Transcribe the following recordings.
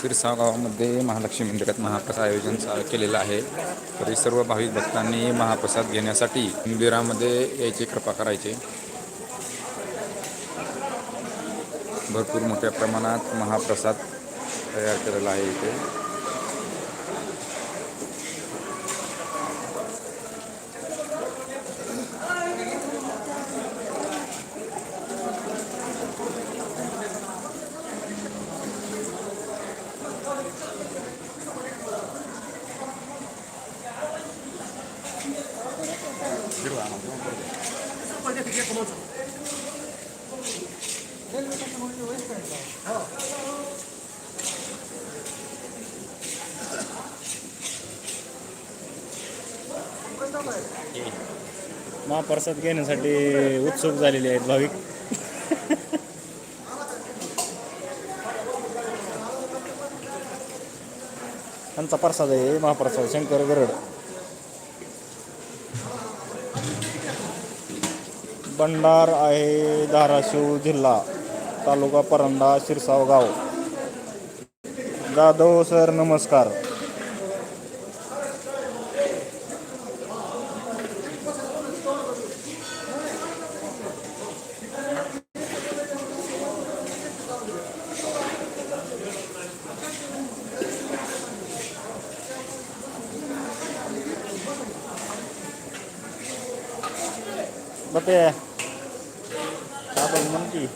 सिरसा गावामध्ये महालक्ष्मी मंदिरात महाप्रसाद आयोजन केलेलं आहे. तरी सर्व भाविक भक्तांनी महाप्रसाद घेण्यासाठी मंदिरामध्ये यायची कृपा करायची. भरपूर मोठ्या प्रमाणात महाप्रसाद तयार केलेला आहे इथे. महाप्रसाद घेण्यासाठी उत्सुक झालेले आहेत भाविक. त्यांचा प्रसाद आहे महाप्रसाद शंकर गरड. भंडार आहे धाराशिव जिल्हा तालुका परंडा शिरसाव गाव. जाधव सर नमस्कार. છે. સાબરમતી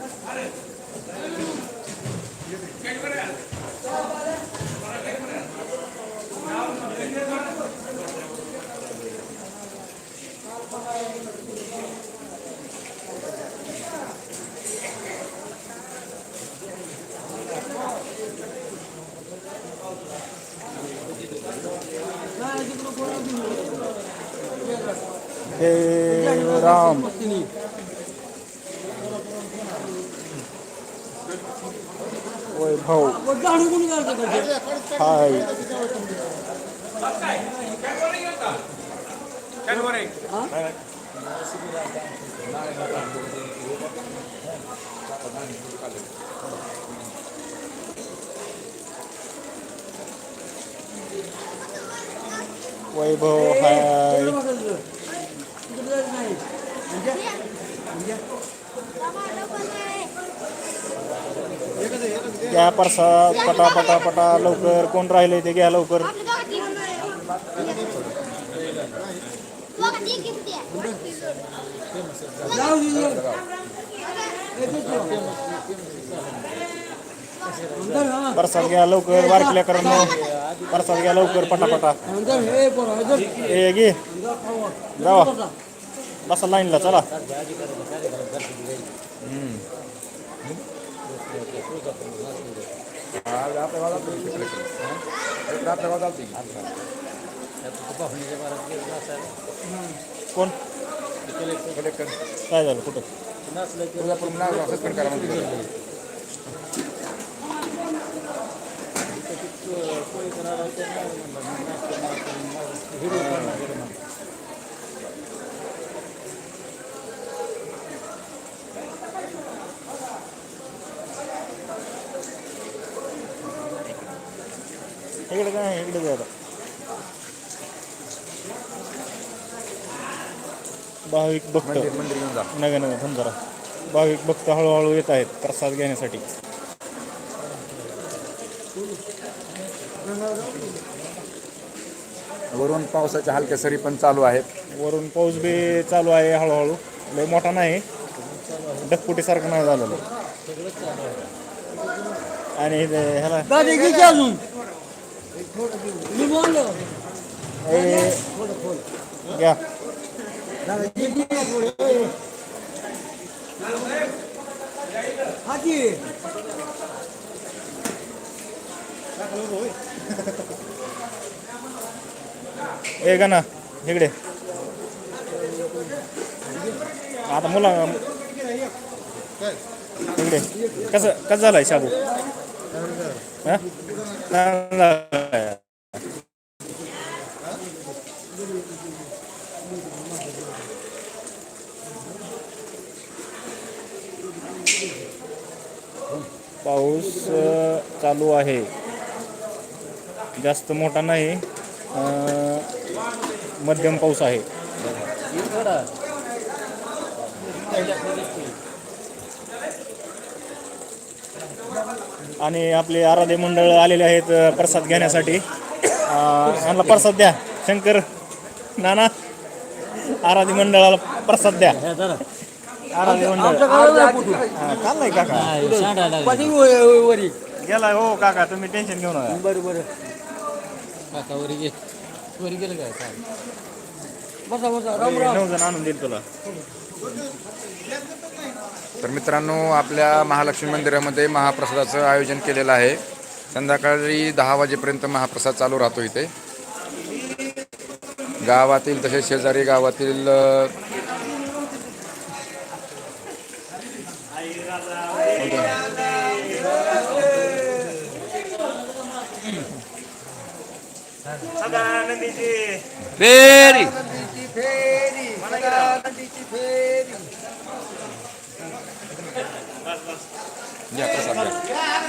म्हण की हे राम वैभव हाय वैभव हाय घ्या प्रसाद? पटा पटा पटा लवकर. कोण राहिले ते घ्या लवकर. प्रसाद घ्या लवकर बारकल्या करण प्रसाद लवकर, पटापटा. घे. जावा. बसा लाईनला चला. कोण? काय झालं? कुठं? करा इकडे काय इकडे आता. भाविक भक्त. मंदिर मंदिर घेऊन जा. नग नग थांब जरा. भाविक भक्त हळूहळू येत आहेत प्रसाद घेण्यासाठी. वरून पावसाच्या हलक्या सरी पण चालू आहेत. वरून पाऊस बी चालू आहे हळूहळू. लय मोठा नाही. डगपुटीसारखं नाही झालेलं. आणि ह्याला घ्या ए गा ना इकडे. आता मुला इकडे. कसं कसं झालंय शाबू? पाऊस चालू आहे. जास्त मोठा नाही मध्यम पाऊस आहे. आणि आपले आराध्य मंडळ आलेले आहेत प्रसाद घेण्यासाठी. यांना प्रसाद द्या. शंकर नाना आराध्य मंडळाला प्रसाद द्या. आराध्य मंडळ. हा, चाललंय काका. वरी. गेलाय हो काका तुम्ही टेन्शन घेऊ नका. बरं बरं. काका वरी गे वरी गेलं काय काय बसा बसा. राम राम. नऊ जण आणून देईल तुला. तर मित्रांनो आपल्या महालक्ष्मी मंदिरामध्ये महाप्रसादाचं आयोजन केलेलं आहे. संध्याकाळी दहा वाजेपर्यंत महाप्रसाद चालू राहतो इथे. गावातील तसेच शेजारी गावातील फेरी. घ्या प्रसाद घ्या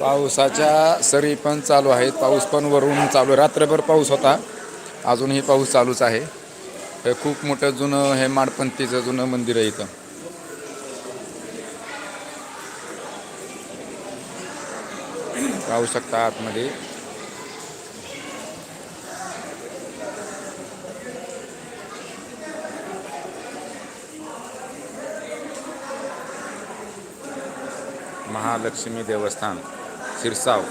पावसाच्या सरी पण चालू आहेत. पाऊस पण वरून चालू रात्रभर पाऊस होता. अजूनही पाऊस चालूच आहे. हे खूप मोठं जुनं हे माडपंथीचं जुनं मंदिर आहे इथं. पाहू शकता आतमध्ये. महालक्ष्मी देवस्थान शिरसाव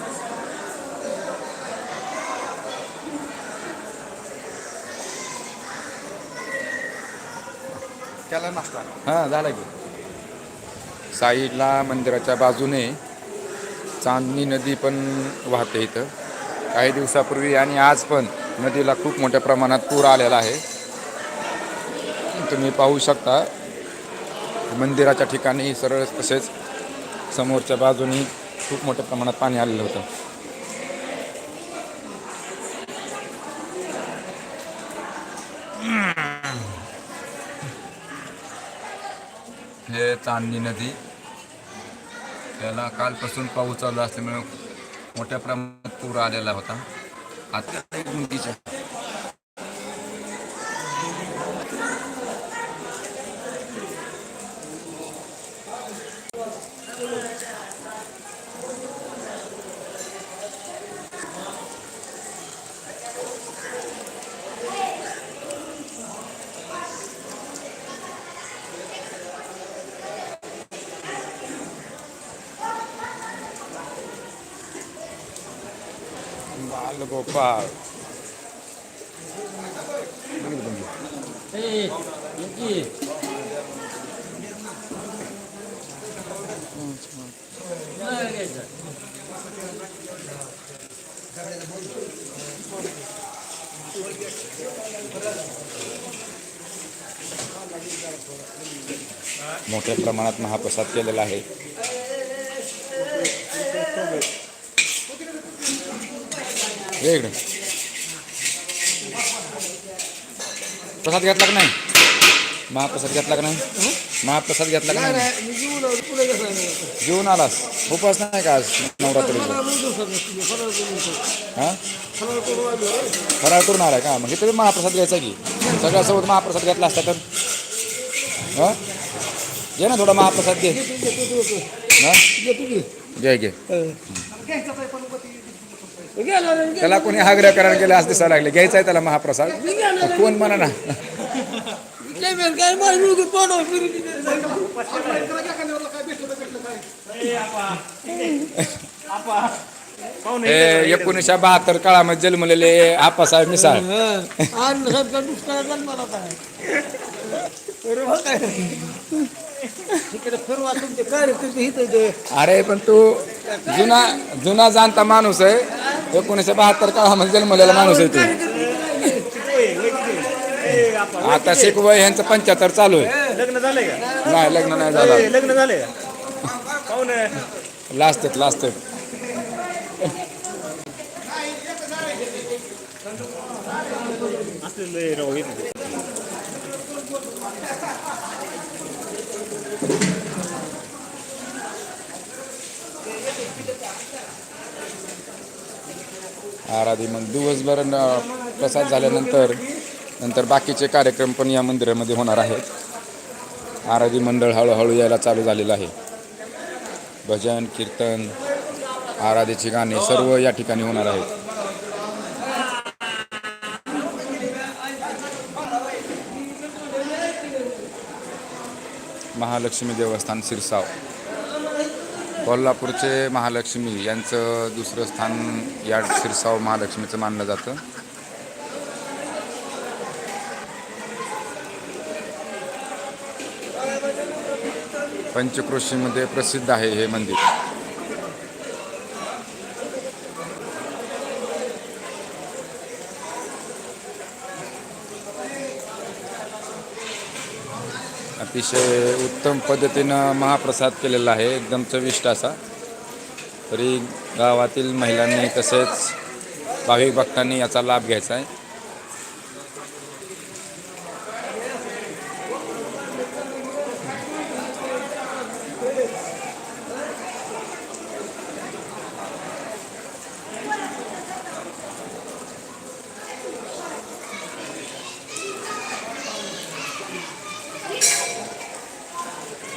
त्याला नाश्ता. हां झाला की. साईडला मंदिराच्या बाजूने चांदणी नदी पण वाहते इथं. काही दिवसापूर्वी आणि आज पण नदीला खूप मोठ्या प्रमाणात पूर आलेला आहे. तुम्ही पाहू शकता मंदिराच्या ठिकाणी सरळ तसेच समोरच्या बाजूनी खूप मोठ्या प्रमाणात पाणी आलेलं होतं. हे चांदणी नदी त्याला कालपासून पाऊस चालू असल्यामुळे मोठ्या प्रमाणात पूर आलेला होता. आता बालगोपाळ ए येते नाही घ्यायचं मोठ्या प्रमाणात महाप्रसाद केलेला आहे. इकडे. प्रसाद घेतला का नाही? महाप्रसाद घेतला का नाही? महाप्रसाद घेतला का नाही? जीवन जेवून आलास उपास नाही का आज नवरात्रीचा? हा? फराळ करून आलाय का? मग इथे महाप्रसाद घ्यायचा की? सगळ्यासोबत महाप्रसाद घेतला असता तर? हा? घे ना थोडा महाप्रसाद घे. हा? घे घे. त्याला कोणी आग्रह करायला गेला असं दिसायला लागले. घ्यायचा आहे त्याला महाप्रसाद. कोण म्हणा ना. एकोणीसशे बहात्तर काळामध्ये जन्मलेले आप्पासाहेब मिसाळ. ते. अरे पण तू जुना जुना जाणता माणूस आहे. एकोणीसशे बहात्तर काळामध्ये जन्मलेला माणूस आहे तू. आता शिकवय यांचं पंच्याहत्तर चालू आहे. लग्न झालंय का? नाही लग्न नाही झालं. लग्न झालंय का? पाहुणे. लास्ट लास्ट आराधी मग दिवसभर प्रसाद झाल्यानंतर नंतर बाकीचे कार्यक्रम पण या मंदिरामध्ये होणार आहेत. आराधी मंडळ हळूहळू यायला चालू झालेलं आहे. भजन कीर्तन आराधीची गाणी सर्व या ठिकाणी होणार आहेत. महालक्ष्मी देवस्थान सिरसाव. कोल्हापूरचे महालक्ष्मी यांचं दुसरं स्थान या सिरसाव महालक्ष्मीचं मानलं जातं. पंचक्रोशीमध्ये प्रसिद्ध आहे हे मंदिर. अतिशय उत्तम पद्धतीनं महाप्रसाद केलेला आहे एकदम चविष्ट असा. तरी गावातील महिलांनी तसेच भाविक भक्तांनी याचा लाभ घ्यायचा आहे.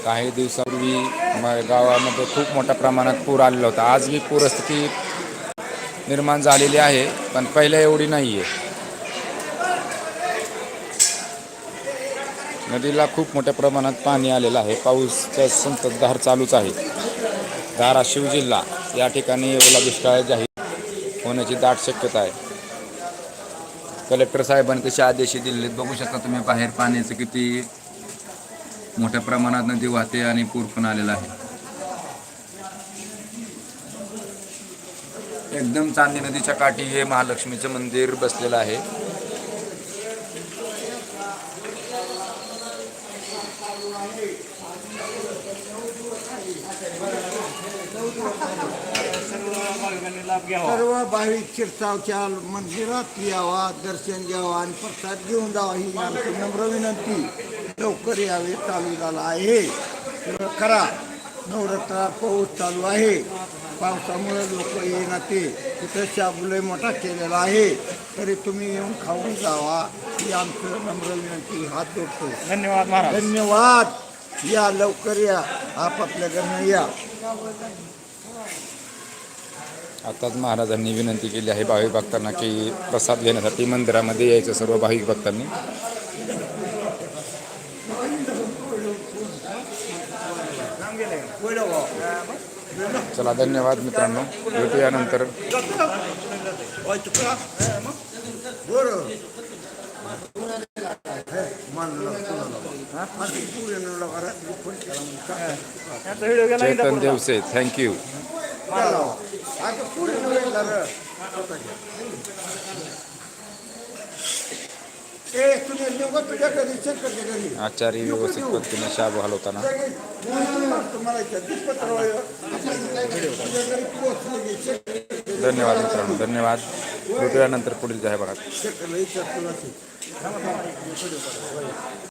काही दिवसापूर्वी म- गावामध्ये खूप मोठ्या प्रमाणात पूर आलेला होता. आज ही पूरस्थिती निर्माण झालेली आहे पण पहिल्या एवढी नाही आहे नदीला खूप मोठ्या प्रमाणात पाणी आलेलं आहे. पाऊसचा संततधार चालूच आहे. धाराशिव जिल्हा या ठिकाणी ओला दुष्काळ जाहीर होण्याची दाट शक्यता आहे. कलेक्टर साहेबांनी तसे आदेश दिलेले बघू शकता तुम्ही बाहेर पाण्याचं किती मोठ्या प्रमाणात नदी वाहते आणि पूर पण आलेला आहे. एकदम चांदी नदीच्या काठी हे महालक्ष्मीचं मंदिर बसलेलं आहे. सर्व भाविक शिरसावच्या मंदिरात यावा दर्शन घ्यावा आणि प्रसाद घेऊन जावा ही आमची नम्र विनंती. लवकर यावे चालू झाला आहे. करा. नवरात्रात पाऊस चालू आहे. पावसामुळे लोक येणार ते. तिथं शाबुलय मोठा केलेला आहे. तरी तुम्ही येऊन खाऊन जावा. ही आमचं नम्र विनंती. हात जोडतो. धन्यवाद महाराज. धन्यवाद. या लवकर या. आपापल्या घरनं या. आताच महाराजांनी विनंती केली आहे भाविक भक्तांना की प्रसाद घेण्यासाठी मंदिरामध्ये यायचं सर्व भाविक भक्तांनी. चला धन्यवाद मित्रांनो भेटूया नंतर यांचा व्हिडिओ गेला चेतन इंदापूरला. देवसे थँक्यू आचारी व्यवस्थित पद्धतीने शाबू हलवताना चेक धन्यवाद मित्रांनो धन्यवाद. भेटूया नंतर पुढील जाहीर भागात.